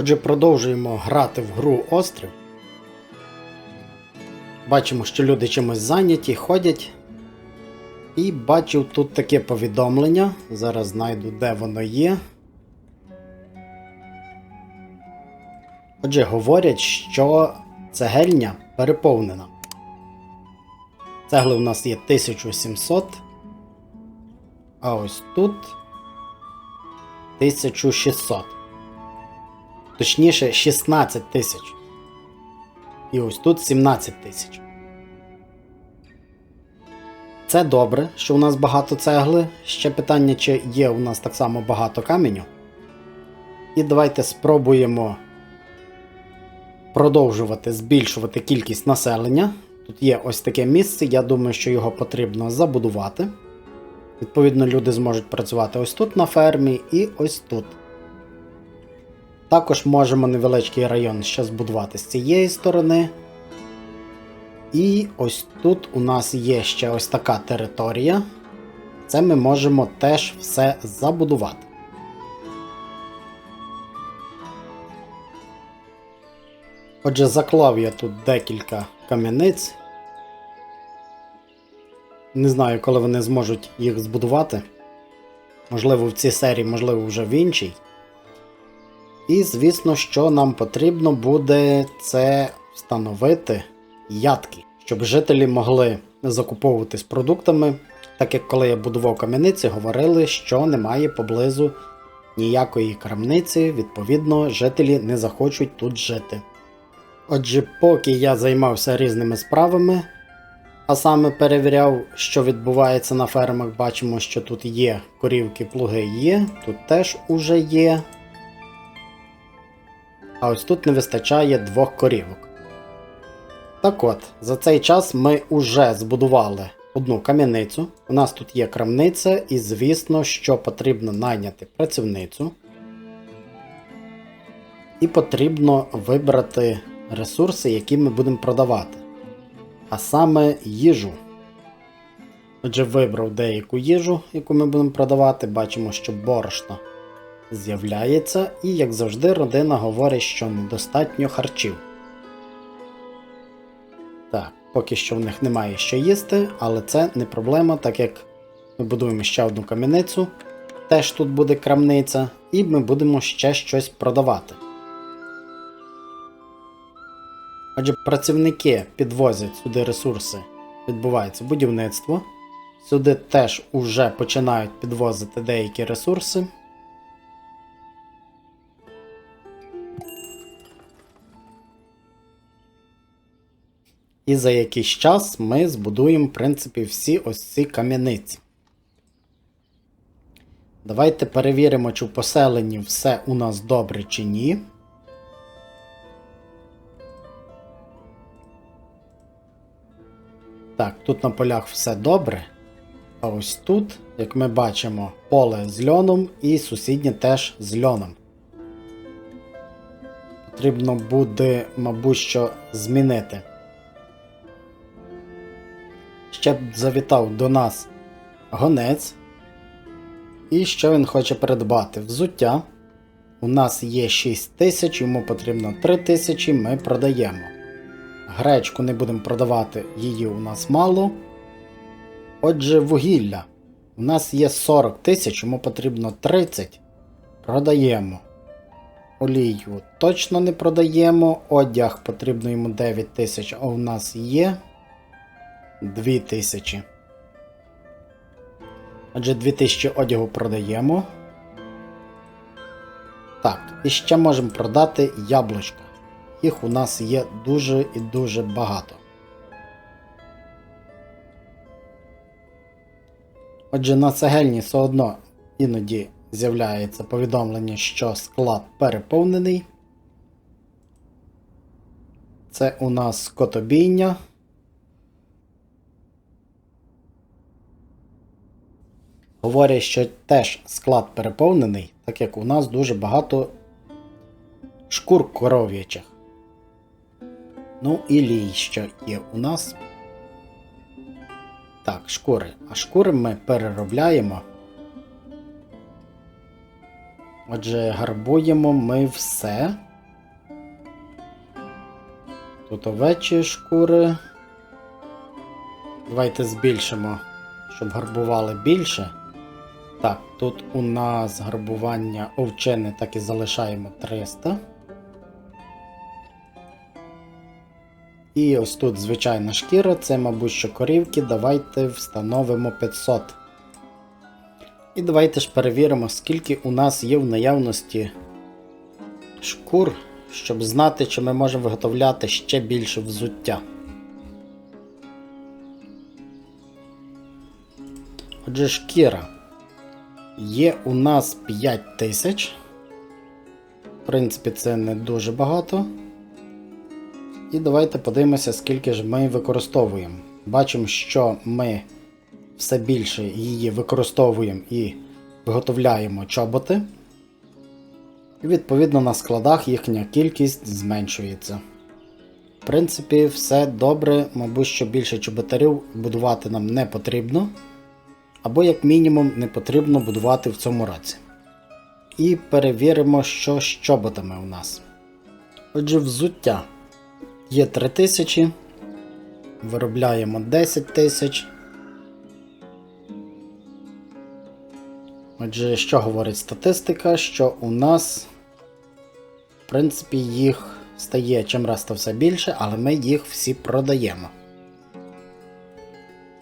Отже, продовжуємо грати в гру Острів. Бачимо, що люди чимось зайняті, ходять. І бачив тут таке повідомлення. Зараз знайду, де воно є. Отже, говорять, що цегельня переповнена. Цегли у нас є 1700. А ось тут 1600. Точніше, 16 тисяч. І ось тут 17 тисяч. Це добре, що у нас багато цегли. Ще питання, чи є у нас так само багато каменю. І давайте спробуємо продовжувати збільшувати кількість населення. Тут є ось таке місце, я думаю, що його потрібно забудувати. Відповідно, люди зможуть працювати ось тут на фермі і ось тут. Також можемо невеличкий район ще збудувати з цієї сторони. І ось тут у нас є ще ось така територія. Це ми можемо теж все забудувати. Отже, заклав я тут декілька кам'яниць. Не знаю, коли вони зможуть їх збудувати. Можливо, в цій серії, можливо, вже в іншій. І, звісно, що нам потрібно буде це встановити ядки, щоб жителі могли закуповуватись продуктами, так як коли я будував кам'яниці, говорили, що немає поблизу ніякої крамниці, відповідно, жителі не захочуть тут жити. Отже, поки я займався різними справами, а саме перевіряв, що відбувається на фермах, бачимо, що тут є корівки, плуги є, тут теж уже є. А ось тут не вистачає двох корівок. Так от, за цей час ми вже збудували одну кам'яницю. У нас тут є крамниця, і звісно, що потрібно найняти працівницю. І потрібно вибрати ресурси, які ми будемо продавати. А саме їжу. Отже, вибрав деяку їжу, яку ми будемо продавати. Бачимо, що борошно з'являється, і, як завжди, родина говорить, що недостатньо харчів. Так, поки що в них немає що їсти, але це не проблема, так як ми будуємо ще одну кам'яницю, теж тут буде крамниця, і ми будемо ще щось продавати. Отже, працівники підвозять сюди ресурси, відбувається будівництво. Сюди теж уже починають підвозити деякі ресурси. І за якийсь час ми збудуємо, в принципі, всі ось ці кам'яниці. Давайте перевіримо, чи в поселенні все у нас добре чи ні. Так, тут на полях все добре. А ось тут, як ми бачимо, поле з льоном і сусіднє теж з льоном. Потрібно буде, мабуть, що змінити. Ще б завітав до нас гонець. І що він хоче придбати? Взуття. У нас є 6 тисяч, йому потрібно 3 тисячі, ми продаємо. Гречку не будемо продавати, її у нас мало. Отже, вугілля. У нас є 40 тисяч, йому потрібно 30. Продаємо. Олію точно не продаємо. Одяг потрібно йому 9 тисяч, а у нас є 2 тисячі. Отже, 2000 одягу продаємо. Так, і ще можемо продати яблучка. Їх у нас є дуже і дуже багато. Отже, на цегельні все одно іноді з'являється повідомлення, що склад переповнений. Це у нас скотобійня. Говорять, що теж склад переповнений, так як у нас дуже багато шкур коров'ячих. Ну і лій, що є у нас. Так, шкури. А шкури ми переробляємо. Отже, гарбуємо ми все. Тут овечі шкури. Давайте збільшимо, щоб гарбували більше. Так, тут у нас гарбування овчини так і залишаємо 300. І ось тут звичайна шкіра, це, мабуть, що корівки. Давайте встановимо 500. І давайте ж перевіримо, скільки у нас є в наявності шкур, щоб знати, чи ми можемо виготовляти ще більше взуття. Отже, шкіра. Є у нас 5000. В принципі, це не дуже багато. І давайте подивимося, скільки ж ми використовуємо. Бачимо, що ми все більше її використовуємо і виготовляємо чоботи. І відповідно на складах їхня кількість зменшується. В принципі, все добре, мабуть, що більше чоботарів будувати нам не потрібно. Або, як мінімум, не потрібно будувати в цьому році. І перевіримо, що з чоботами у нас. Отже, взуття є 3000. Виробляємо 10 тисяч. Отже, що говорить статистика, що у нас, в принципі, їх стає чим раз то все більше, але ми їх всі продаємо.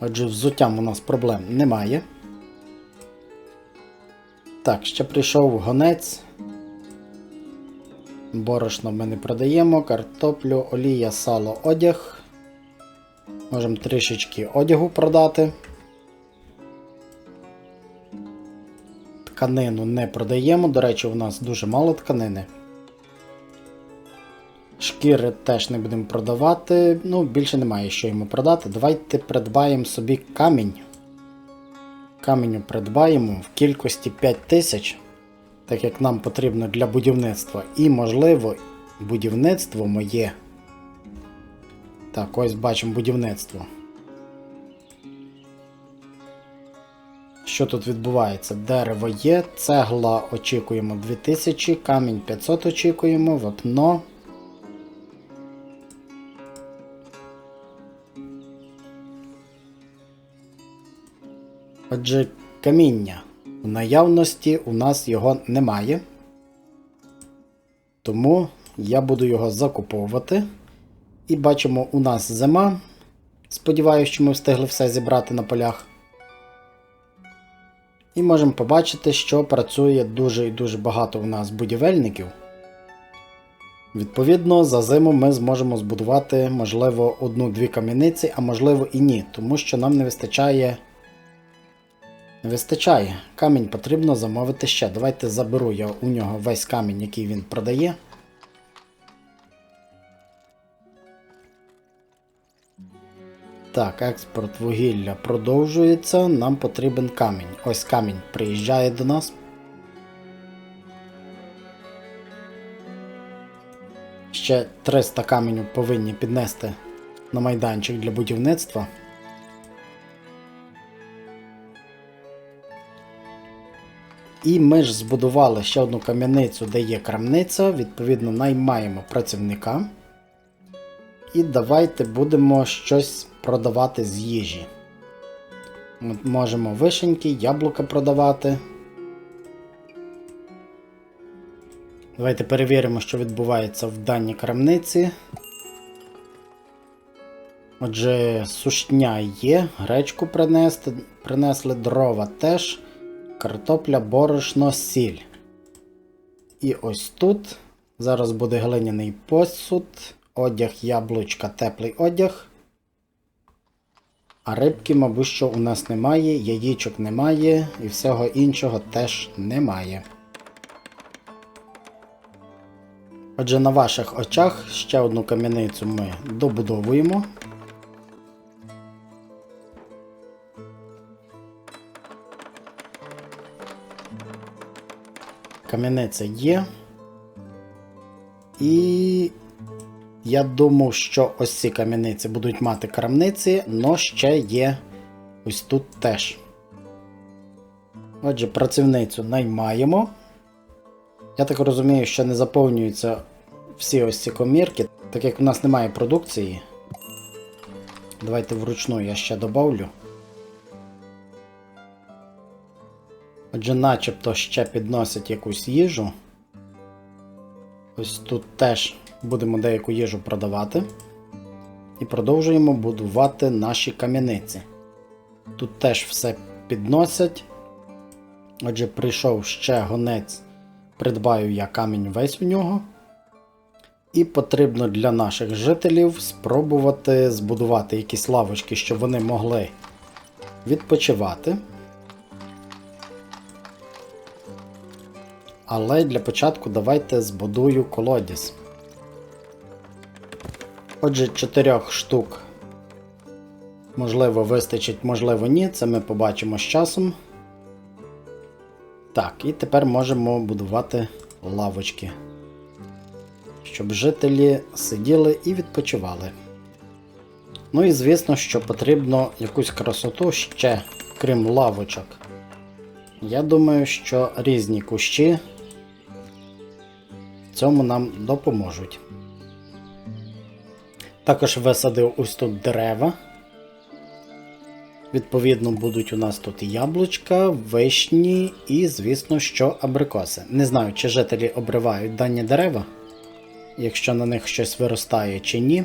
Отже, взуттям у нас проблем немає. Так, ще прийшов гонець. Борошно ми не продаємо, картоплю, олія, сало, одяг. Можемо трішечки одягу продати. Тканину не продаємо. До речі, у нас дуже мало тканини. Шкіри теж не будемо продавати. Ну, більше немає що йому продати. Давайте придбаємо собі камінь. Каменю придбаємо в кількості 5000, так як нам потрібно для будівництва. І, можливо, будівництво моє. Так, ось бачимо будівництво. Що тут відбувається? Дерево є, цегла очікуємо 2000, камінь 500 очікуємо, вапно. Отже, каміння. В наявності у нас його немає. Тому я буду його закуповувати. І бачимо, у нас зима. Сподіваюсь, що ми встигли все зібрати на полях. І можемо побачити, що працює дуже і дуже багато у нас будівельників. Відповідно, за зиму ми зможемо збудувати, можливо, одну-дві кам'яниці, а можливо і ні, тому що нам не вистачає. Вистачає. Камінь потрібно замовити ще. Давайте заберу я у нього весь камінь, який він продає. Так, експорт вугілля продовжується. Нам потрібен камінь. Ось камінь приїжджає до нас. Ще 300 каменю повинні піднести на майданчик для будівництва. І ми ж збудували ще одну кам'яницю, де є крамниця, відповідно, наймаємо працівника. І давайте будемо щось продавати з їжі. От Можемо вишеньки, яблука продавати. Давайте перевіримо, що відбувається в даній крамниці. Отже, сушня є, гречку принесли, принесли дрова теж, картопля, борошно, сіль. І ось тут зараз буде глиняний посуд, одяг, яблучка, теплий одяг. А рибки, мабуть, що у нас немає, яєчок немає і всього іншого теж немає. Отже, на ваших очах ще одну кам'яницю ми добудовуємо. Кам'яниця є. І я думав, що ось ці кам'яниці будуть мати крамниці, але ще є ось тут теж. Отже, працівницю наймаємо. Я так розумію, що не заповнюються всі ось ці комірки. Так як у нас немає продукції, давайте вручну я ще добавлю. Отже, начебто ще підносять якусь їжу. Ось тут теж будемо деяку їжу продавати. І продовжуємо будувати наші кам'яниці. Тут теж все підносять. Отже, прийшов ще гонець, придбаю я камінь весь у нього. І потрібно для наших жителів спробувати збудувати якісь лавочки, щоб вони могли відпочивати. Але для початку давайте збудую колодязь. Отже, чотирьох штук. Можливо, вистачить, можливо, ні. Це ми побачимо з часом. Так, і тепер можемо будувати лавочки. Щоб жителі сиділи і відпочивали. Ну і звісно, що потрібно якусь красоту ще, крім лавочок. Я думаю, що різні кущі цьому нам допоможуть. Також висадив ось тут дерева. Відповідно, будуть у нас тут яблучка, вишні і, звісно, що абрикоси. Не знаю, чи жителі обривають дані дерева, якщо на них щось виростає чи ні.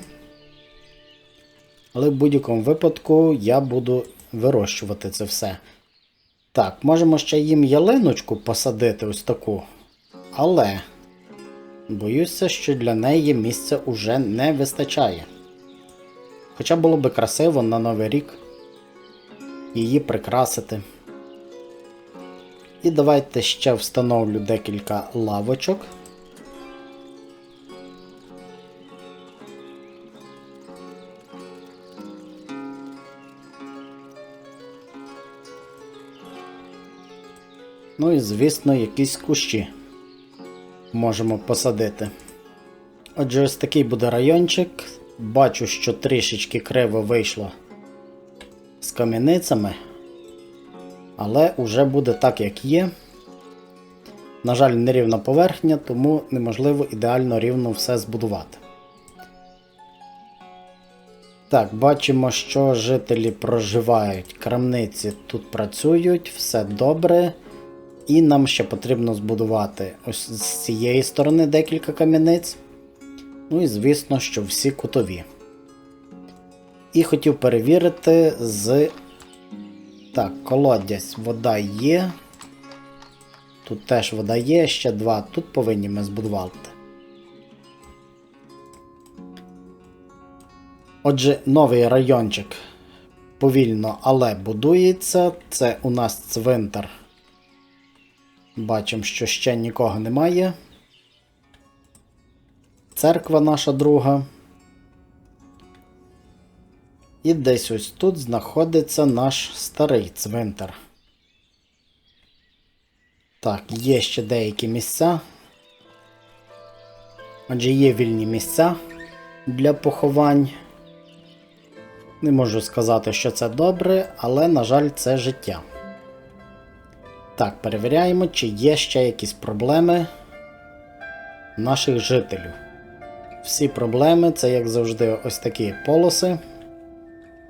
Але в будь-якому випадку я буду вирощувати це все. Так, можемо ще їм ялиночку посадити ось таку. Але боюся, що для неї місця уже не вистачає. Хоча було би красиво на Новий рік її прикрасити. І давайте ще встановлю декілька лавочок. Ну і, звісно, якісь кущі можемо посадити. Отже, ось такий буде райончик. Бачу, що трішечки криво вийшло з кам'яницями, але вже буде так, як є. На жаль, нерівна поверхня, тому неможливо ідеально рівно все збудувати. Так, бачимо, що жителі проживають, крамниці тут працюють, все добре. І нам ще потрібно збудувати ось з цієї сторони декілька кам'яниць. Ну і звісно, що всі кутові. І хотів перевірити з. Так, колодязь, вода є. Тут теж вода є, ще два. Тут повинні ми збудувати. Отже, новий райончик повільно, але будується. Це у нас цвинтар. Бачимо, що ще нікого немає. Церква наша друга. І десь ось тут знаходиться наш старий цвинтар. Так, є ще деякі місця. Отже, є вільні місця для поховань. Не можу сказати, що це добре, але, на жаль, це життя. Так, перевіряємо, чи є ще якісь проблеми наших жителів. Всі проблеми це, як завжди, ось такі полоси.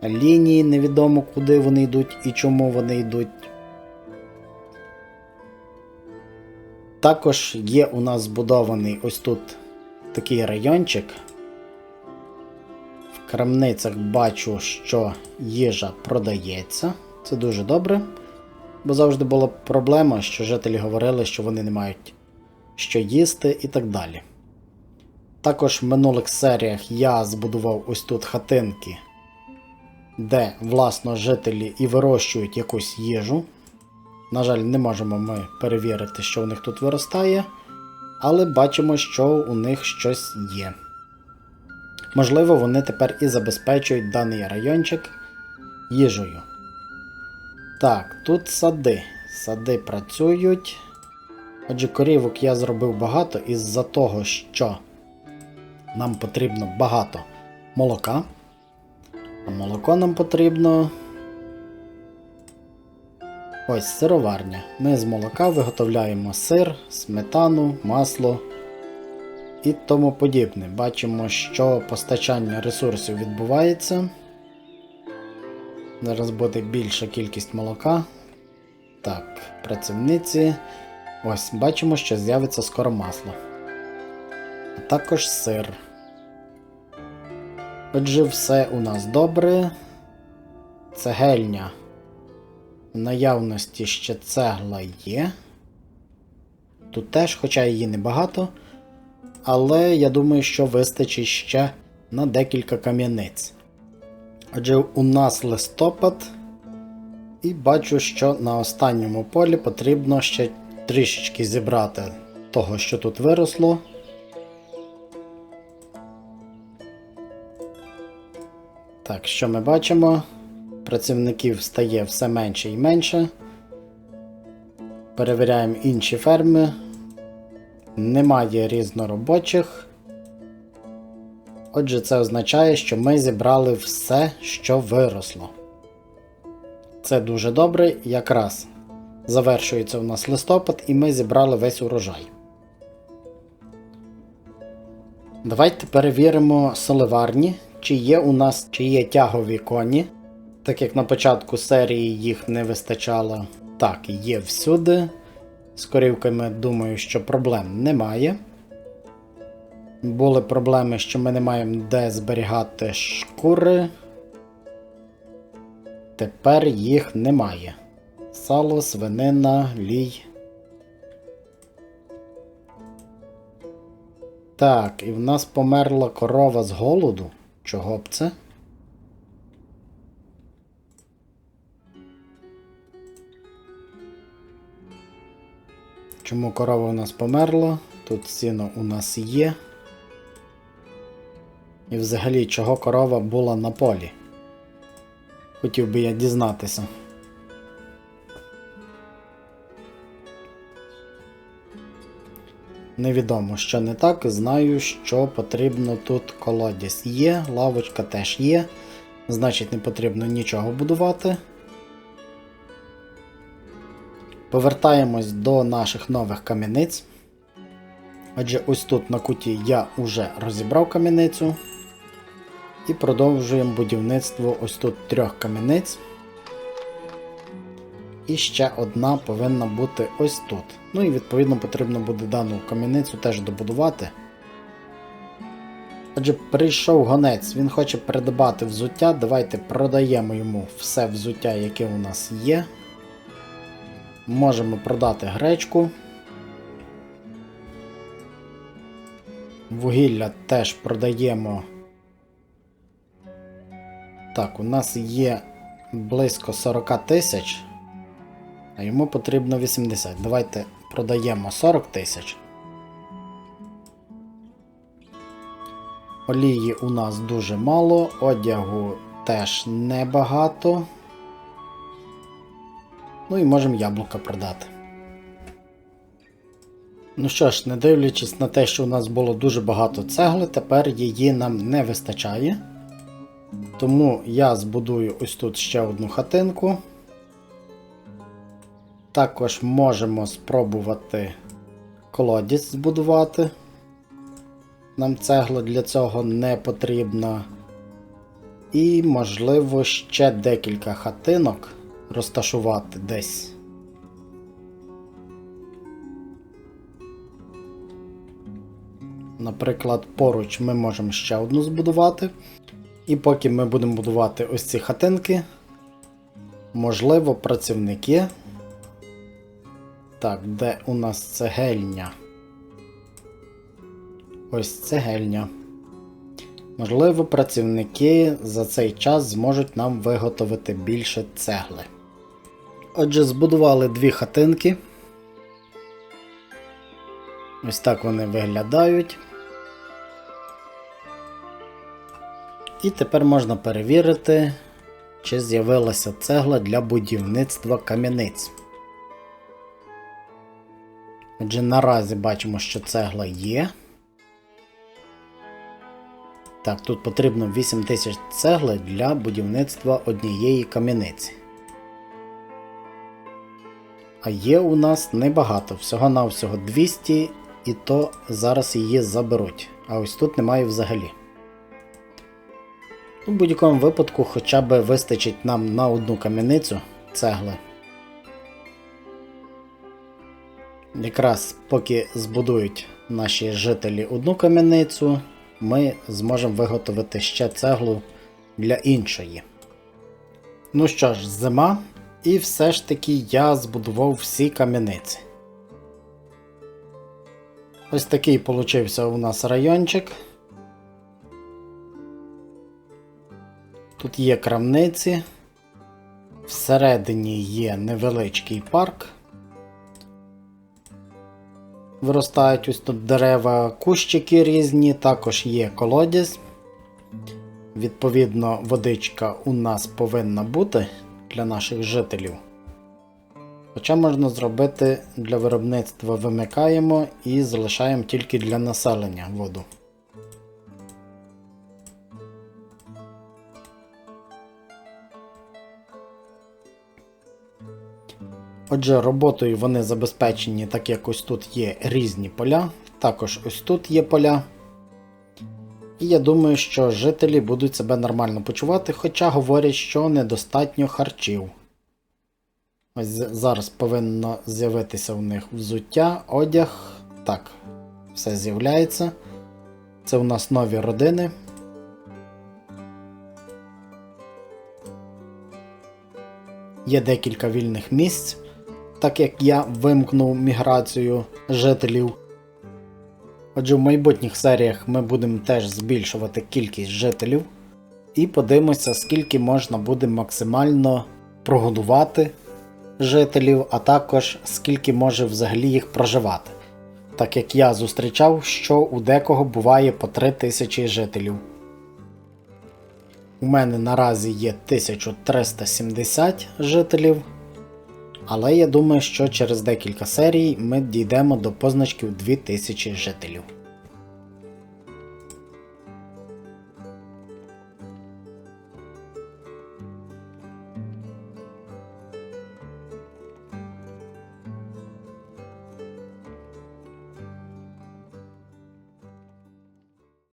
Лінії невідомо куди вони йдуть і чому вони йдуть. Також є у нас збудований ось тут такий райончик. В крамницях бачу, що їжа продається. Це дуже добре. Бо завжди була проблема, що жителі говорили, що вони не мають що їсти і так далі. Також в минулих серіях я збудував ось тут хатинки, де, власно, жителі і вирощують якусь їжу. На жаль, не можемо ми перевірити, що у них тут виростає, але бачимо, що у них щось є. Можливо, вони тепер і забезпечують даний райончик їжею. Так, тут сади. Сади працюють. Отже, корівок я зробив багато із-за того, що нам потрібно багато молока. А молоко нам потрібно. Ось сироварня. Ми з молока виготовляємо сир, сметану, масло і тому подібне. Бачимо, що постачання ресурсів відбувається. Зараз буде більша кількість молока. Так, працівниці. Ось, бачимо, що з'явиться скоро масло. А також сир. Отже, все у нас добре. Цегельня. В наявності ще цегла є. Тут теж, хоча її небагато. Але я думаю, що вистачить ще на декілька кам'яниць. Отже, у нас листопад. І бачу, що на останньому полі потрібно ще трішечки зібрати того, що тут виросло. Так, що ми бачимо? Працівників стає все менше і менше. Перевіряємо інші ферми. Немає різноробочих. Отже, це означає, що ми зібрали все, що виросло. Це дуже добре, якраз завершується у нас листопад, і ми зібрали весь урожай. Давайте перевіримо соливарні, чи є у нас чи є тягові коні. Так як на початку серії їх не вистачало. Так, є всюди. З корівками думаю, що проблем немає. Були проблеми, що ми не маємо де зберігати шкури. Тепер їх немає. Сало, свинина, лій. Так, і в нас померла корова з голоду. Чого б це? Чому корова у нас померла? Тут сіно у нас є. І взагалі, чого корова була на полі? Хотів би я дізнатися. Невідомо, що не так. Знаю, що потрібно тут колодязь є, лавочка теж є. Значить, не потрібно нічого будувати. Повертаємось до наших нових кам'яниць. Адже ось тут на куті я вже розібрав кам'яницю. І продовжуємо будівництво ось тут трьох кам'яниць. І ще одна повинна бути ось тут. Ну і відповідно потрібно буде дану кам'яницю теж добудувати. Отже, прийшов гонець, він хоче придбати взуття. Давайте продаємо йому все взуття, яке у нас є. Можемо продати гречку. Вугілля теж продаємо. Так, у нас є близько 40 тисяч, а йому потрібно 80. Давайте продаємо 40 тисяч. Олії у нас дуже мало, одягу теж небагато. Ну і можемо яблука продати. Ну що ж, не дивлячись на те, що у нас було дуже багато цегли, тепер її нам не вистачає. Тому я збудую ось тут ще одну хатинку. Також можемо спробувати колодязь збудувати. Нам цегла для цього не потрібна. І, можливо, ще декілька хатинок розташувати десь. Наприклад, поруч ми можемо ще одну збудувати. І поки ми будемо будувати ось ці хатинки, можливо, працівники. Так, де у нас цегельня? Ось цегельня. Можливо, працівники за цей час зможуть нам виготовити більше цегли. Отже, збудували дві хатинки. Ось так вони виглядають. І тепер можна перевірити, чи з'явилася цегла для будівництва кам'яниць. Отже, наразі бачимо, що цегла є. Так, тут потрібно 8000 цегли для будівництва однієї кам'яниці. А є у нас небагато, всього-навсього 200 і то зараз її заберуть. А ось тут немає взагалі. У будь-якому випадку хоча б вистачить нам на одну кам'яницю цегли. Якраз поки збудують наші жителі одну кам'яницю, ми зможемо виготовити ще цеглу для іншої. Ну що ж, зима, і все ж таки я збудував всі кам'яниці. Ось такий получився у нас райончик. Тут є крамниці. Всередині є невеличкий парк. Виростають ось тут дерева, кущики різні, також є колодязь. Відповідно, водичка у нас повинна бути для наших жителів. Хоча можна зробити для виробництва вимикаємо і залишаємо тільки для населення воду. Отже, роботою вони забезпечені, так як ось тут є різні поля, також ось тут є поля. І я думаю, що жителі будуть себе нормально почувати, хоча говорять, що недостатньо харчів. Ось зараз повинно з'явитися у них взуття, одяг. Так, все з'являється. Це у нас нові родини. Є декілька вільних місць, так як я вимкнув міграцію жителів. Отже, в майбутніх серіях ми будемо теж збільшувати кількість жителів і подивимося, скільки можна буде максимально прогодувати жителів, а також скільки може взагалі їх проживати. Так як я зустрічав, що у декого буває по 3000 жителів. У мене наразі є 1370 жителів. Але я думаю, що через декілька серій ми дійдемо до позначків 2000 жителів.